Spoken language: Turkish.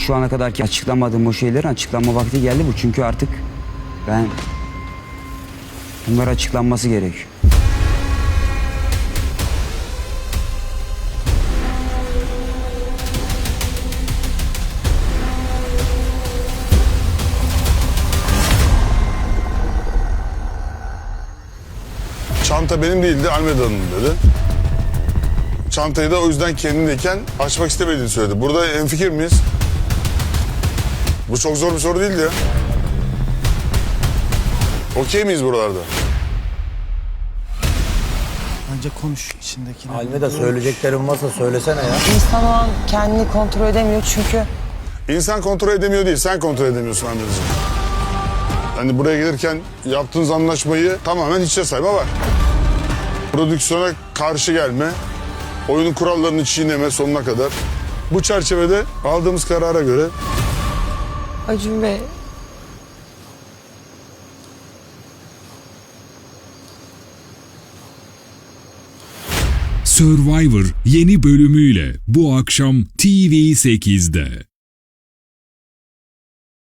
şu ana kadarki açıklamadığım o şeylerin açıklanma vakti geldi bu. Çünkü artık ben bunlar açıklanması gerekiyor. Çanta benim değildi Almeda'nın dedi. Çantayı da o yüzden kendindeyken açmak istemediğini söyledi. Burada enfikir miyiz? Bu çok zor bir soru değildi ya. Okey miyiz buralarda? Bence konuş içindekini. Almeda söyleyeceklerin varsa söylesene ya. İnsan o an kendini kontrol edemiyor çünkü İnsan kontrol edemiyor değil, sen kontrol edemiyorsun Almeda'cığım. Hani buraya gelirken yaptığınız anlaşmayı tamamen hiçe sayma var. Prodüksiyona karşı gelme, oyunun kurallarını çiğneme sonuna kadar. Bu çerçevede aldığımız karara göre Acun Bey Survivor yeni bölümüyle bu akşam TV8'de.